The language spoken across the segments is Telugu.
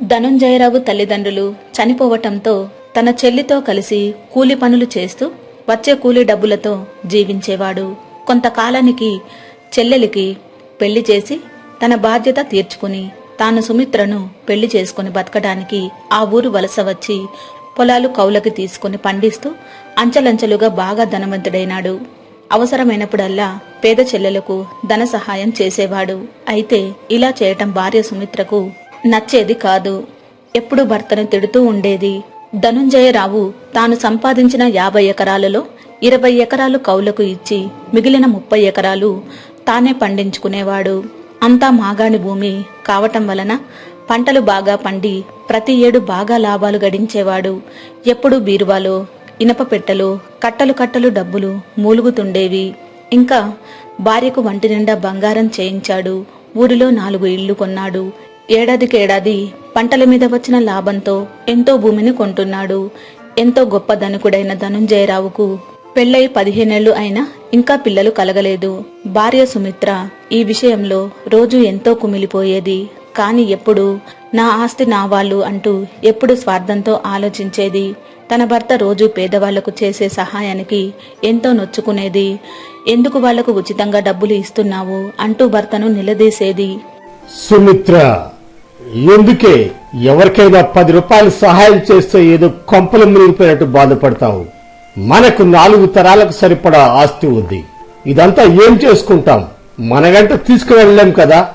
ధనుంజయరావు తల్లిదండ్రులు చనిపోవటంతో తన చెల్లితో కలిసి కూలి పనులు చేస్తూ వచ్చే కూలి డబ్బులతో జీవించేవాడు. కొంతకాలానికి చెల్లెలికి పెళ్ళి చేసి తన బాధ్యత తీర్చుకుని తాను సుమిత్రను పెళ్ళి చేసుకుని బతకడానికి ఆ ఊరు వలస వచ్చి పొలాలు కౌలకి తీసుకుని పండిస్తూ అంచెలంచెలుగా బాగా ధనవంతుడైనాడు. అవసరమైనప్పుడల్లా పేద చెల్లెలకు ధన సహాయం చేసేవాడు. అయితే ఇలా చేయటం భార్య సుమిత్రకు నచ్చేది కాదు. ఎప్పుడు భర్తను తిడుతూ ఉండేది. ధనుంజయరావు తాను సంపాదించిన యాభై ఎకరాలలో ఇరవై ఎకరాలు కౌలకు ఇచ్చి మిగిలిన ముప్పై ఎకరాలు తానే పండించుకునేవాడు. అంతా మాగాణి భూమి కావటం వలన పంటలు బాగా పండి ప్రతి ఏడు బాగా లాభాలు గడించేవాడు. ఎప్పుడూ బీరువాలో ఇనప పెట్టెలు కట్టలు కట్టలు డబ్బులు మూలుగుతుండేవి. ఇంకా భార్యకు వంటి నిండా బంగారం చేయించాడు. ఊరిలో నాలుగు ఇళ్ళు కొన్నాడు. ఏడాదికేడాది పంటల మీద వచ్చిన లాభంతో ఎంతో భూమిని కొంటున్నాడు. ఎంతో గొప్ప ధనుకుడైన ధనుంజయరావుకు పెళ్ళై పదిహేనేళ్ళు అయినా ఇంకా పిల్లలు కలగలేదు. భార్య సుమిత్ర ఈ విషయంలో రోజు ఎంతో కుమిలిపోయేది. కాని ఎప్పుడు నా ఆస్తి నా వాళ్ళు అంటూ ఎప్పుడు స్వార్థంతో ఆలోచించేది. తన భర్త రోజు పేదవాళ్ళకు చేసే సహాయానికి ఎంతో నొచ్చుకునేది. ఎందుకు వాళ్ళకు ఉచితంగా డబ్బులు ఇస్తున్నావు అంటూ భర్తను నిలదీసేది. సుమిత్ర! ఎందుకే ఎవరికైనా పది రూపాయలు సహాయం చేస్తే ఏదో కొంపలు మునిగిపోయినట్టు బాధపడతావు? మనకు నాలుగు తరాలకు సరిపడా ఆస్తి ఉంది. ఇదంతా ఏం చేసుకుంటాం? మనగంట తీసుకువెళ్ళలేం కదా?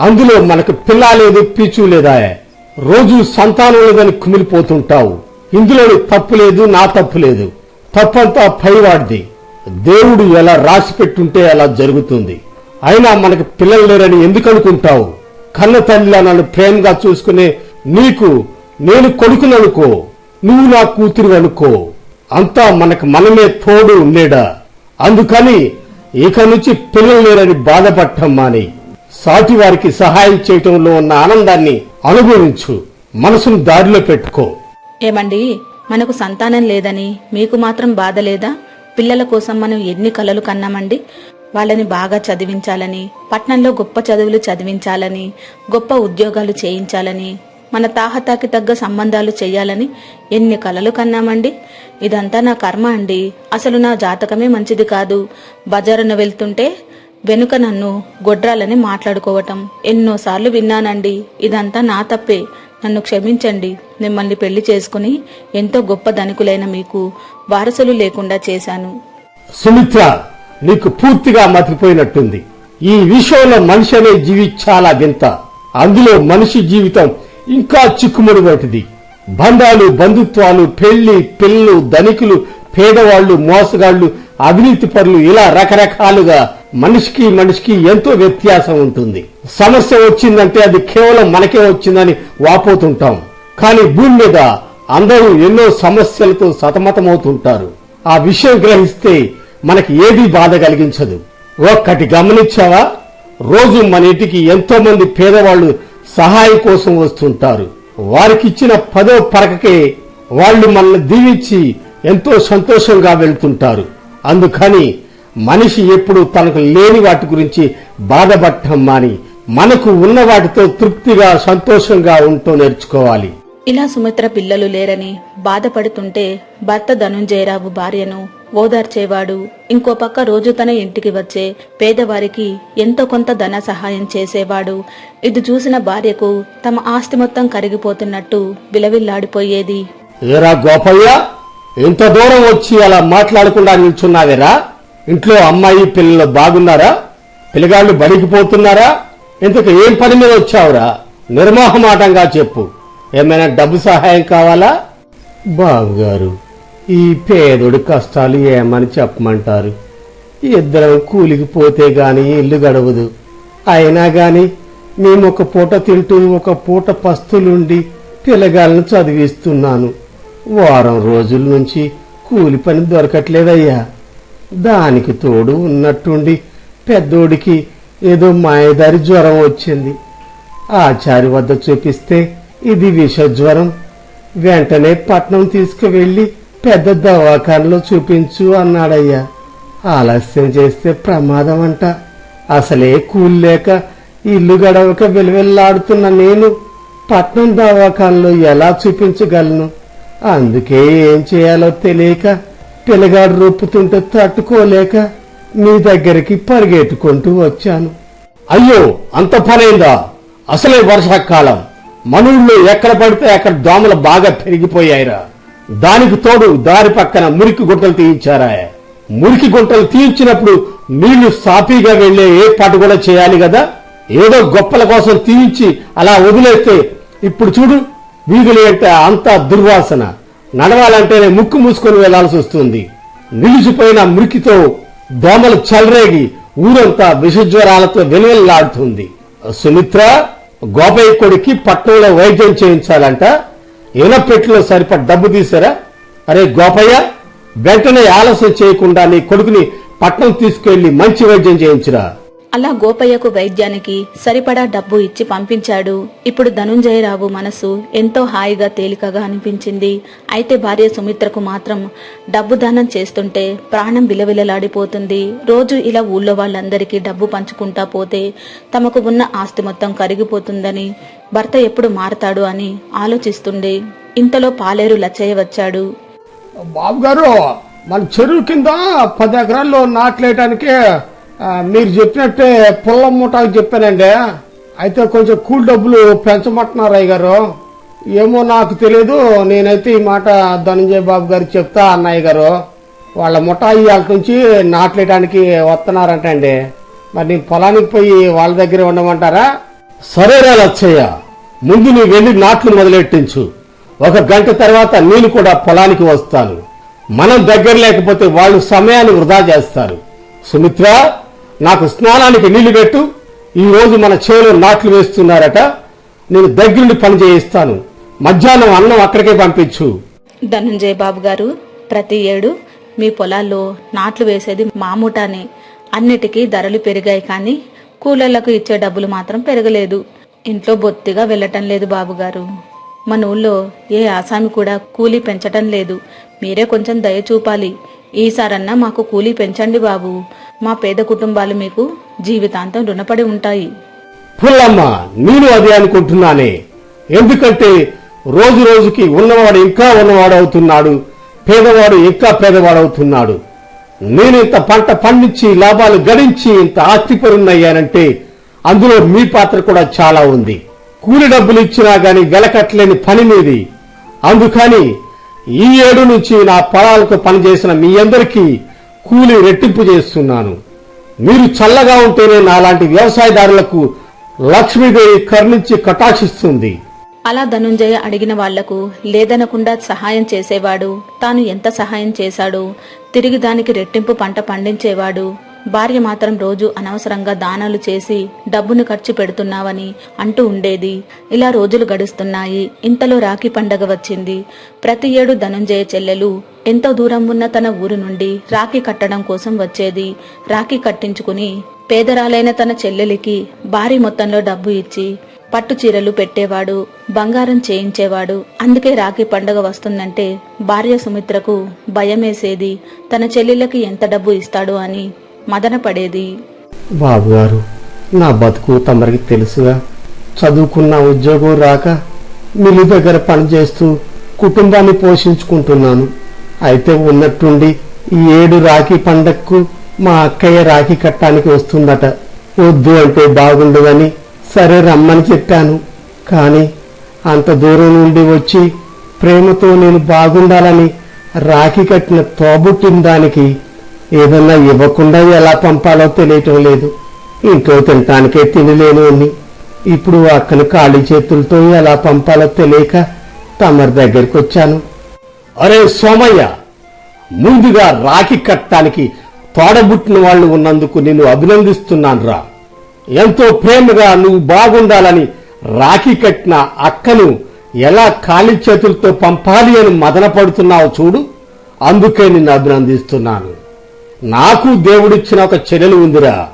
అందులో మనకు పిల్ల లేదు పీచు లేదా? రోజు సంతానం లేదని కుమిలిపోతుంటావు. ఇందులో తప్పు లేదు నా తప్పు లేదు. తప్పంతా పైవాడిది. దేవుడు ఎలా రాసి పెట్టుంటే అలా జరుగుతుంది. అయినా మనకు పిల్లలు లేరని ఎందుకు అనుకుంటావు? కన్న తల్లిలా నన్ను ప్రేమగా చూసుకునే నీకు నేను కొడుకుననుకో నువ్వు నా కూతురు అనుకో అంతా మనకు మనమే తోడు ఉండేడా. అందుకని ఇక నుంచి పిల్లలు లేరని బాధపడటం మాని. సాటి వారికి సహాయం చేయటంలో ఉన్న ఆనందాన్ని అనుభవించు. మనసును దారిలో పెట్టుకో. ఏమండి మనకు సంతానం లేదని మీకు మాత్రం బాధ లేదా? పిల్లల కోసం మనం ఎన్ని కలలు కన్నామండి? వాళ్ళని బాగా చదివించాలని పట్నంలో గొప్ప చదువులు చదివించాలని గొప్ప ఉద్యోగాలు చేయించాలని మన తాహతాకి తగ్గ సంబంధాలు చేయాలని ఎన్ని కలలు కన్నామండి? ఇదంతా నా కర్మ అండి. అసలు నా జాతకమే మంచిది కాదు. బజారున వెళ్తుంటే వెనుక నన్ను గొడ్రాలని మాట్లాడుకోవటం ఎన్నోసార్లు విన్నానండి. ఇదంతా నా తప్పే. నన్ను క్షమించండి. మిమ్మల్ని పెళ్ళి చేసుకుని ఎంతో గొప్ప ధనికులైన మీకు వారసులు లేకుండా చేశాను. సుమిత్ర! నీకు పూర్తిగా మతిపోయినట్టుంది. ఈ విషయంలో మనిషి అనే జీవి చాలా వింత? అందులో మనిషి జీవితం ఇంకా చిక్కుముడి వంటిది. బంధాలు బంధుత్వాలు పెళ్ళి పిల్లలు ధనికులు పేదవాళ్ళు మోసగాళ్ళు అవినీతి పరులు ఇలా రకరకాలుగా మనిషికి మనిషికి ఎంతో వ్యత్యాసం ఉంటుంది. సమస్య వచ్చిందంటే అది కేవలం మనకే వచ్చిందని వాపోతుంటాం. కానీ భూమి మీద అందరూ ఎన్నో సమస్యలతో సతమతమవుతుంటారు. ఆ విషయం గ్రహిస్తే మనకి ఏదీ బాధ కలిగించదు. ఒక్కటి గమనించావా? రోజు మన ఇంటికి ఎంతో మంది పేదవాళ్ళు సహాయం కోసం వస్తుంటారు. వారికి ఇచ్చిన పదో పరకకే వాళ్ళు మనల్ని దీవించి ఎంతో సంతోషంగా వెళ్తుంటారు. అందుకని మనిషి ఎప్పుడు తనకు లేని వాటి గురించి బాధపడటం మాని మనకు ఉన్న వాటితో తృప్తిగా సంతోషంగా ఉంటూ నేర్చుకోవాలి. ఇలా సుమిత్ర పిల్లలు లేరని బాధపడుతుంటే భర్త ధనుంజయరావు భార్యను ఓదార్చేవాడు. ఇంకో పక్క రోజు తన ఇంటికి వచ్చే పేదవారికి ఎంతో కొంత ధన సహాయం చేసేవాడు. ఇది చూసిన భార్యకు తమ ఆస్తి మొత్తం కరిగిపోతున్నట్టు విలవిల్లాడిపోయేది. ఏరా గోపయ్య? ఇంత దూరం వచ్చి అలా మాట్లాడకుండా నిల్చున్నావేరా? ఇంట్లో అమ్మాయి పిల్లలు బాగున్నారా? పిల్లగాళ్ళు బడికి పోతున్నారా? ఇంతకు ఏం పని మీద వచ్చావురా? నిర్మోహమాటంగా చెప్పు. ఏమైనా డబ్బు సహాయం కావాలా? బావగారు ఈ పేదోడి కష్టాలు ఏమని చెప్పమంటారు? ఇద్దరం కూలికి పోతే గాని ఇల్లు గడవదు. అయినా గాని మేము ఒక పూట తింటూ ఒక పూట పస్తులుండి పిల్లగాళ్ళను చదివిస్తున్నాను. వారం రోజుల నుంచి కూలి పని దొరకట్లేదయ్యా. దానికి తోడు ఉన్నట్టుండి పెద్దోడికి ఏదో మాయదారి జ్వరం వచ్చింది. ఆచారి వద్ద చూపిస్తే ఇది విష జ్వరం వెంటనే పట్నం తీసుకువెళ్ళి పెద్ద దవాఖానలో చూపించు అన్నాడయ్యా. ఆలస్యం చేస్తే ప్రమాదం అంట అసలే కూలి లేక ఇల్లు గడవక వెలువెల్లాడుతున్న నేను పట్నం దవాఖానలో ఎలా చూపించగలను? అందుకే ఏం చేయాలో తెలియక పిల్లగాడు రొప్పుతుంటే తట్టుకోలేక మీ దగ్గరికి పరిగెట్టుకుంటూ వచ్చాను. అయ్యో అంత పనైందా? అసలే వర్షాకాలం. మనూళ్ళో ఎక్కడ పడితే అక్కడ దోమలు బాగా పెరిగిపోయాయిరా. దానికి తోడు దారి పక్కన మురికి గుంటలు తీయించారా? మురికి గుంటలు తీయించినప్పుడు నీళ్ళు సాఫీగా వెళ్ళే ఏర్పాటు కూడా చేయాలి కదా? ఏదో గొప్పల కోసం తీయించి అలా వదిలేస్తే ఇప్పుడు చూడు వీధులు అంటే అంతా దుర్వాసన. నడవాలంటేనే ముక్కు మూసుకొని వెళ్ళాల్సి వస్తుంది. నిలిచిపోయిన మురికితో దోమలు చలరేగి ఊరంతా విషజ్వరాలతో వెలువెల్లాడుతుంది. సుమిత్ర గోపయ్య కొడుక్కి పట్టణంలో వైద్యం చేయించాలంట. ఇనపెట్టిలో సరిపడ డబ్బు తీసారా అరే గోపయ్య వెంటనే ఆలస్యం చేయకుండా నీ కొడుకుని పట్నం తీసుకెళ్ళి మంచి వైద్యం చేయించురా. అలా గోపయ్యకు వైద్యానికి సరిపడా డబ్బు ఇచ్చి పంపించాడు. ఇప్పుడు ధనుంజయరావు మనసు ఎంతో హాయిగా తేలికగా అనిపించింది. అయితే భార్య సుమిత్రకు మాత్రం డబ్బు దానం చేస్తుంటే ప్రాణం విలవిలలాడిపోతుంది. రోజు ఇలా ఊళ్ళో వాళ్ళందరికీ డబ్బు పంచుకుంటా పోతే తమకు ఉన్న ఆస్తి మొత్తం కరిగిపోతుందని భర్త ఎప్పుడు మారతాడు అని ఆలోచిస్తుండే. ఇంతలో పాలేరు లచ్చయ్య వచ్చాడు. బాబు గారు మన చెరువు కింద పది ఎకరాల్లో నాట్లేయటానికి మీరు చెప్పినట్టే పుల్ల మూటాకు చెప్పానండి. అయితే కొంచెం కూల్ డబ్బులు పెంచమంటున్నారు అయ్య గారు ఏమో నాకు తెలియదు నేనైతే ఈ మాట ధనంజయ బాబు గారికి చెప్తా అన్నయ్య గారు వాళ్ళ ముఠా ఇవాళ నుంచి నాట్లేయడానికి వస్తున్నారంటండి. మరి నేను పొలానికి పోయి వాళ్ళ దగ్గర ఉండమంటారా? సరేరా లచ్చయ్య. ముందు నీ వెళ్ళి నాట్లు మొదలెట్టించు. ఒక గంట తర్వాత నేను కూడా పొలానికి వస్తాను. మనం దగ్గర లేకపోతే వాళ్ళు సమయాన్ని వృధా చేస్తారు. సుమిత్ర నాకు స్నానానికి నీళ్ళు పెట్టు. ఈ రోజు మన చేలో నాట్లు వేస్తున్నారట. నేను దగ్గరుండి పని చేయిస్తాను. మధ్యాహ్నం అన్నం అక్కడికే పంపించు. ధనంజయ బాబు గారు ప్రతి ఏడు మీ పొలాల్లో నాట్లు వేసేది మామూటానే అన్నిటికీ ధరలు పెరిగాయి కానీ కూలీలకు ఇచ్చే డబ్బులు మాత్రం పెరగలేదు. ఇంట్లో బొత్తిగా వెళ్ళటం లేదు బాబుగారు మన ఊళ్ళో ఏ ఆసామి కూడా కూలీ పెంచటం లేదు. మీరే కొంచెం దయ చూపాలి. ఈసారన్నా మాకు కూలీ పెంచండి బాబు. మా పేద కుటుంబాలు మీకు జీవితాంతం రుణపడి ఉంటాయి. పుల్లమ్మ నేను అదే అనుకుంటున్నానే. ఎందుకంటే రోజు రోజుకి ఉన్నవాడు ఇంకా ఉన్నవాడు అవుతున్నాడు పేదవాడు ఇంకా పేదవాడు అవుతున్నాడు. నేను ఇంత పంట పండించి లాభాలు గడించి ఇంత ఆస్తిపరున్నయ్యానంటే అందులో మీ పాత్ర కూడా చాలా ఉంది. కూలి డబ్బులు ఇచ్చినా గాని వెలకట్లేని పని మీది. అందుకని ఈ ఏడు నుంచి నా పొలాలకు పనిచేసిన మీ అందరికీ కూలి రెట్టింపు చేస్తున్నాను. మీరు చల్లగా ఉంటేనే నాలాంటి వ్యవసాయదారులకు లక్ష్మీదేవి కరుణించి కటాక్షిస్తుంది. అలా ధనుంజయ అడిగిన వాళ్ళకు లేదనకుండా సహాయం చేసేవాడు తాను ఎంత సహాయం చేశాడో తిరిగి దానికి రెట్టింపు పంట పండించేవాడు భార్య మాత్రం రోజు అనవసరంగా దానాలు చేసి డబ్బును ఖర్చు పెడుతున్నావని అంటూ ఉండేది. ఇలా రోజులు గడుస్తున్నాయి. ఇంతలో రాఖీ పండగ వచ్చింది. ప్రతి ఏడు ధనుంజయ చెల్లెలు ఎంతో దూరం ఉన్న తన ఊరు నుండి రాఖీ కట్టడం కోసం వచ్చేది. రాఖీ కట్టించుకుని పేదరాలైన తన చెల్లెలికి భారీ మొత్తంలో డబ్బు ఇచ్చి పట్టు చీరలు పెట్టేవాడు బంగారం చేయించేవాడు. అందుకే రాఖీ పండగ వస్తుందంటే భార్య సుమిత్రకు భయమేసేది. తన చెల్లెళ్ళకి ఎంత డబ్బు ఇస్తాడు అని మదన పడేది. బాబుగారు నా బతుకు తమరికి తెలుసుగా. చదువుకున్న ఉద్యోగం రాక మిల్లు దగ్గర పనిచేస్తూ కుటుంబాన్ని పోషించుకుంటున్నాను. అయితే ఉన్నట్టుండి ఈ ఏడు రాఖీ పండక్కు మా అక్కయ్య రాఖీ కట్టడానికి వస్తుందట. వద్దు అంటే బాగుండదని సరే రమ్మని చెప్పాను. కానీ అంత దూరం నుండి వచ్చి ప్రేమతో నేను బాగుండాలని రాఖీ కట్టిన తోబుట్టిన దానికి ఏదన్నా ఇవ్వకుండా ఎలా పంపాలో తెలియటం లేదు. ఇంట్లో తినటానికే తినలేను అని ఇప్పుడు అక్కను ఖాళీ చేతులతో ఎలా పంపాలో తెలియక తమరి దగ్గరికి వచ్చాను. అరే సోమయ్య ముందుగా రాఖీ కట్టడానికి తోడబుట్టిన వాళ్ళు ఉన్నందుకు నిన్ను అభినందిస్తున్నాను రా ఎంతో ప్రేమగా నువ్వు బాగుండాలని రాఖీ కట్టిన అక్కను ఎలా ఖాళీ చేతులతో పంపాలి అని మదన పడుతున్నావు చూడు. అందుకే నిన్ను అభినందిస్తున్నాను. నాకు దేవుడిచ్చిన ఒక చెల్లెలు ఉందిరా.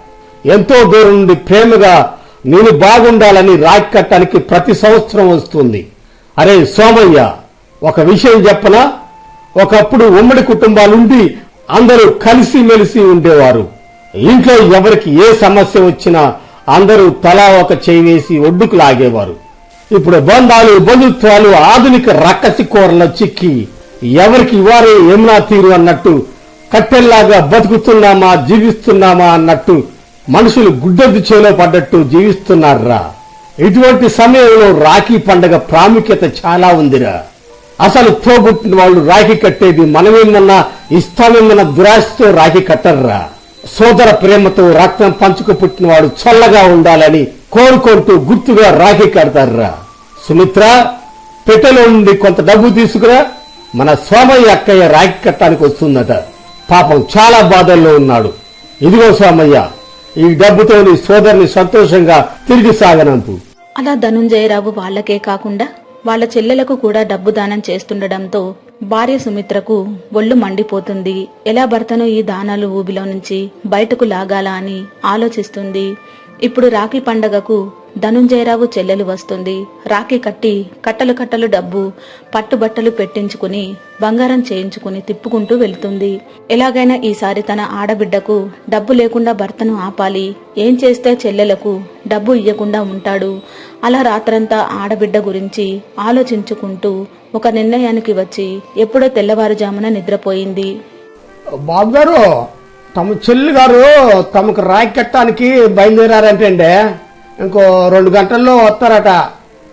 ఎంతో దూరం నుండి ప్రేమగా నేను బాగుండాలని రాకి కట్టడానికి ప్రతి సంవత్సరం వస్తుంది. అరే సోమయ్య ఒక విషయం చెప్పనా? ఒకప్పుడు ఉమ్మడి కుటుంబాలుండి అందరూ కలిసి మెలిసి ఉండేవారు. ఇంట్లో ఎవరికి ఏ సమస్య వచ్చినా అందరూ తలా ఒక చేయి వేసి ఒడ్డుకు లాగేవారు. ఇప్పుడు బంధాలు బంధుత్వాలు ఆధునిక రక్కసి కూరలో చిక్కి ఎవరికి వారే ఏమనా తీరు అన్నట్టు కట్టెల్లాగా బతుకుతున్నామా జీవిస్తున్నామా అన్నట్టు మనుషులు గుడ్డెద్దు చేలో పడ్డట్టు జీవిస్తున్నారా? ఇటువంటి సమయంలో రాఖీ పండగ ప్రాముఖ్యత చాలా ఉందిరా. అసలు తోబుట్టిన వాళ్ళు రాఖీ కట్టేది మనమేమన్నా ఇస్తామేమన్న దురాశతో రాఖీ కట్టర్రా. సోదర ప్రేమతో రక్తం పంచుకు పుట్టినవాడు చల్లగా ఉండాలని కోరుకుంటూ గుర్తుగా రాఖీ కడతారురా. సుమిత్ర పెట్టెలో నుండి కొంత డబ్బు తీసుకురా. మన సోమయ్య అక్కయ్య రాఖీ కట్టడానికి వస్తుందట. పాపం చాలా బాధల్లో ఉన్నాడు. ఇదిగో స్వామయ్య ఈ డబ్బుతో నీ సోదరుని సంతోషంగా తిరిగి సాగనంపు. అలా ధనుంజయరావు వాళ్ళకే కాకుండా వాళ్ళ చెల్లెలకు కూడా డబ్బు దానం చేస్తుండటంతో భార్య సుమిత్రకు ఒళ్ళు మండిపోతుంది. ఎలా భర్తను ఈ దానాలు ఊబిలో నుంచి బయటకు లాగాలా అని ఆలోచిస్తుంది. ఇప్పుడు రాఖీ పండగకు ధనుంజయరావు చెల్లెలు వస్తుంది. రాఖీ కట్టి కట్టలు కట్టలు డబ్బు పట్టుబట్టలు పెట్టించుకుని బంగారం చేయించుకుని తిప్పుకుంటూ వెళ్తుంది. ఎలాగైనా ఈసారి తన ఆడబిడ్డకు డబ్బు లేకుండా భర్తను ఆపాలి. ఏం చేస్తే చెల్లెలకు డబ్బు ఇయ్యకుండా ఉంటాడు? అలా రాత్రంతా ఆడబిడ్డ గురించి ఆలోచించుకుంటూ ఒక నిర్ణయానికి వచ్చి ఎప్పుడో తెల్లవారుజామున నిద్రపోయింది. తమ చెల్లి గారు తమకు రాకెట్టానికి కట్టడానికి బయలుదేరారంటే ఇంకో రెండు గంటల్లో వస్తారట.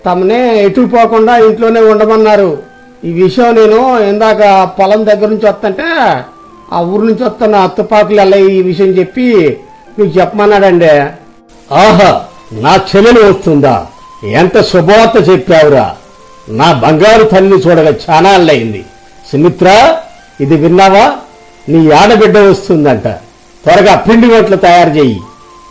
తమనే ఎటు పోకుండా ఇంట్లోనే ఉండమన్నారు. ఈ విషయం నేను ఇందాక పొలం దగ్గర నుంచి వస్తుంటే ఆ ఊరు నుంచి వస్తున్న అత్తపాకులు అలా ఈ విషయం చెప్పి మీకు చెప్పమన్నాడండి. ఆహా నా చెల్లెలు వస్తుందా? ఎంత శుభవార్త చెప్పావురా. నా బంగారు తల్లిని చూడగా చాలా అల్లయింది సుమిత్ర ఇది విన్నావా? నీ ఆడబిడ్డ వస్తుందంట. త్వరగా పిండి వంటలు తయారు చేయి.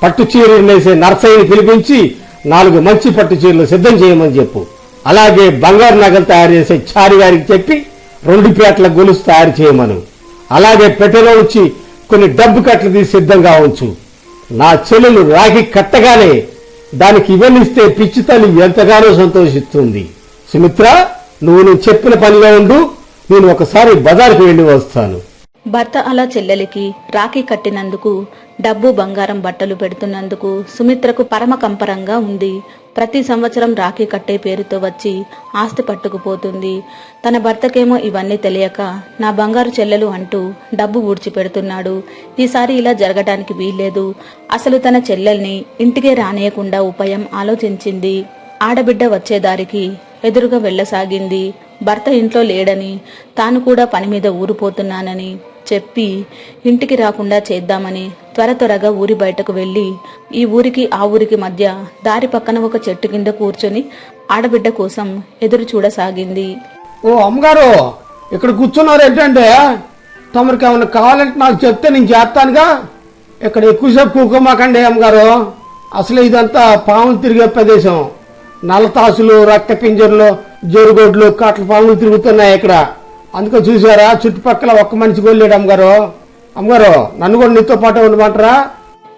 పట్టు చీరలు నేసే నర్సయ్యని పిలిపించి నాలుగు మంచి పట్టు చీరలు సిద్ధం చేయమని చెప్పు. అలాగే బంగారు నగలు తయారు చేసే చారి గారికి చెప్పి రెండు పేటల గొలుసు తయారు చేయమను. అలాగే పెట్టెలో నుంచి కొన్ని డబ్బు కట్టలు తీసి సిద్ధంగా ఉంచు. నా చెల్లెలు రాగి కట్టగానే దానికి ఇవన్నిస్తే పిచ్చి తల్లి ఎంతగానో సంతోషిస్తుంది. సుమిత్ర నువ్వు నువ్వు చెప్పిన పనిలో ఉండు. నేను ఒకసారి బజార్కి వెళ్ళి వస్తాను. భర్త అలా చెల్లెలికి రాఖీ కట్టినందుకు డబ్బు బంగారం బట్టలు పెడుతున్నందుకు సుమిత్రకు పరమ కంపరంగా ఉంది. ప్రతి సంవత్సరం రాఖీ కట్టే పేరుతో వచ్చి ఆస్తి పట్టుకుపోతుంది. తన భర్తకేమో ఇవన్నీ తెలియక నా బంగారు చెల్లెలు అంటూ డబ్బు ఊడ్చిపెడుతున్నాడు. ఈసారి ఇలా జరగటానికి వీల్లేదు. అసలు తన చెల్లెల్ని ఇంటికే రానియకుండా ఉపాయం ఆలోచించింది. ఆడబిడ్డ వచ్చేదారికి ఎదురుగా వెళ్ళసాగింది. భర్త ఇంట్లో లేడని తాను కూడా పని మీద ఊరిపోతున్నానని. చెప్పి ఇంటికి రాకుండా చేద్దామని త్వర త్వరగా ఊరి బయటకు వెళ్ళి ఈ ఊరికి ఆ ఊరికి మధ్య దారి పక్కన ఒక చెట్టు కింద కూర్చొని ఆడబిడ్డ కోసం ఎదురు చూడసాగింది. ఓ అమ్మగారు ఇక్కడ కూర్చున్నారు ఏంటంటే? తమరికి ఏమైనా కావాలంటే నాకు చెప్తే నేను చేస్తానుగా. ఇక్కడ ఎక్కువసేపు కూకోమాకండి అమ్మగారు. అసలు ఇదంతా పాములు తిరిగే ప్రదేశం. నల్లతాసులు రక్త పింజర్లు జరుగొడ్లు కట్ల పాములు తిరుగుతున్నాయి ఇక్కడ. అందుకే చూసారా చుట్టుపక్కల ఒక్క మనిషి కొల్లేడు అమ్మగారు. అమ్మగారు నన్ను కూడా నీతో పాటు ఉండమంటారా?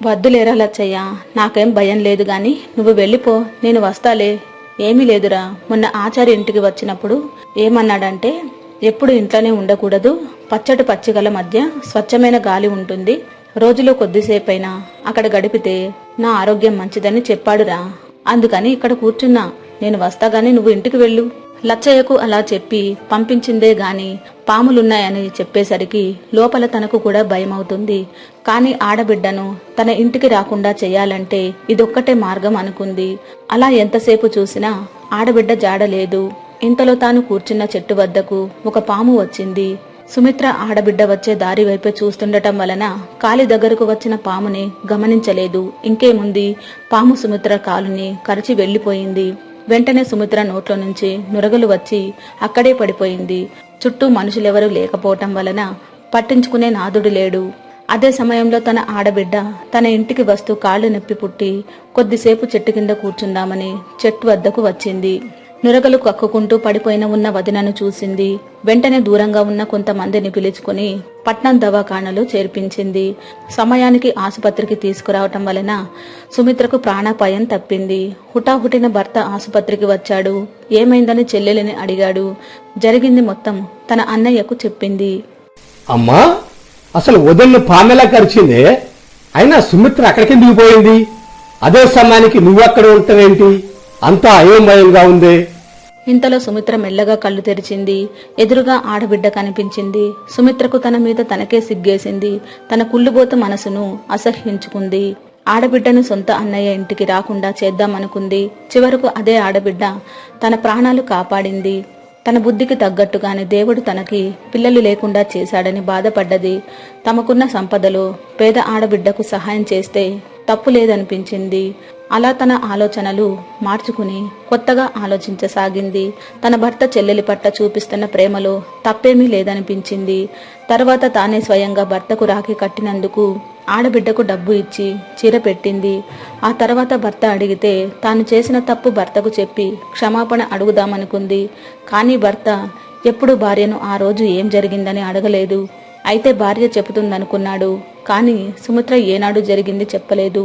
వద్దులేరా లచ్చయ్య నాకేం భయం లేదు గాని నువ్వు వెళ్ళిపో నేను వస్తాలే. ఏమీ లేదురా. మొన్న ఆచార్య ఇంటికి వచ్చినప్పుడు ఏమన్నాడంటే ఎప్పుడు ఇంట్లోనే ఉండకూడదు. పచ్చటి పచ్చిగల మధ్య స్వచ్ఛమైన గాలి ఉంటుంది. రోజులో కొద్దిసేపైనా అక్కడ గడిపితే నా ఆరోగ్యం మంచిదని చెప్పాడురా. అందుకని ఇక్కడ కూర్చున్నా. నేను వస్తా గాని నువ్వు ఇంటికి వెళ్ళు. లచ్చయ్యకు అలా చెప్పి పంపించిందే గాని పాములున్నాయని చెప్పేసరికి లోపల తనకు కూడా భయమవుతుంది. కాని ఆడబిడ్డను తన ఇంటికి రాకుండా చేయాలంటే ఇదొక్కటే మార్గం అనుకుంది. అలా ఎంతసేపు చూసినా ఆడబిడ్డ జాడలేదు ఇంతలో తాను కూర్చున్న చెట్టు వద్దకు ఒక పాము వచ్చింది. సుమిత్ర ఆడబిడ్డ వచ్చే దారి వైపే చూస్తుండటం వలన కాలి దగ్గరకు వచ్చిన పాముని గమనించలేదు. ఇంకేముంది? పాము సుమిత్ర కాలుని కరిచి వెళ్ళిపోయింది వెంటనే సుమిత్ర నోట్లో నుంచి నురగలు వచ్చి అక్కడే పడిపోయింది. చుట్టూ మనుషులెవరూ లేకపోవటం వలన పట్టించుకునే నాదుడు లేడు. అదే సమయంలో తన ఆడబిడ్డ తన ఇంటికి వస్తూ కాళ్ళు నొప్పి పుట్టి కొద్దిసేపు చెట్టు కింద కూర్చుందామని చెట్టు వద్దకు వచ్చింది. నురగలు కక్కుకుంటూ పడిపోయిన ఉన్న వదినను చూసింది. వెంటనే దూరంగా ఉన్న కొంతమందిని పిలుచుకుని పట్నం దవాఖానలో చేర్పించింది. సమయానికి ఆసుపత్రికి తీసుకురావటం వలన సుమిత్రకు ప్రాణాపాయం తప్పింది. హుటాహుటిన భర్త ఆసుపత్రికి వచ్చాడు. ఏమైందని చెల్లెలిని అడిగాడు. జరిగింది మొత్తం తన అన్నయ్యకు చెప్పింది. అమ్మా అసలు వదిలిన పామెలా కరిచిందే? అయినా సుమిత్ర అక్కడికి దిగిపోయింది అదే సమయానికి నువ్వక్కడ ఉంటావేంటి? అంతా అయోమయంగా ఉంది. ఇంతలో సుమిత్ర మెల్లగా కళ్ళు తెరిచింది. ఎదురుగా ఆడబిడ్డ కనిపించింది. సుమిత్రకు తన మీద తనకే సిగ్గేసింది. తన కుళ్ళుబోత మనసును అసహ్యించుకుంది. ఆడబిడ్డను సొంత అన్నయ్య ఇంటికి రాకుండా చేద్దామనుకుంది. చివరకు అదే ఆడబిడ్డ తన ప్రాణాలు కాపాడింది. తన బుద్ధికి తగ్గట్టుగానే దేవుడు తనకి పిల్లలు లేకుండా చేశాడని బాధపడ్డది. తమకున్న సంపదలో పేద ఆడబిడ్డకు సహాయం చేస్తే తప్పు లేదనిపించింది. అలా తన ఆలోచనలు మార్చుకుని కొత్తగా ఆలోచించసాగింది. తన భర్త చెల్లెలి పట్ల చూపిస్తున్న ప్రేమలో తప్పేమీ లేదనిపించింది. తర్వాత తానే స్వయంగా భర్తకు రాఖీ కట్టినందుకు ఆడబిడ్డకు డబ్బు ఇచ్చి చీర పెట్టింది. ఆ తర్వాత భర్త అడిగితే తాను చేసిన తప్పు భర్తకు చెప్పి క్షమాపణ అడుగుదామనుకుంది. కానీ భర్త ఎప్పుడు భార్యను ఆ రోజు ఏం జరిగిందని అడగలేదు. అయితే భార్య చెబుతుందనుకున్నాడు. కానీ సుమిత్ర ఏనాడు జరిగింది చెప్పలేదు.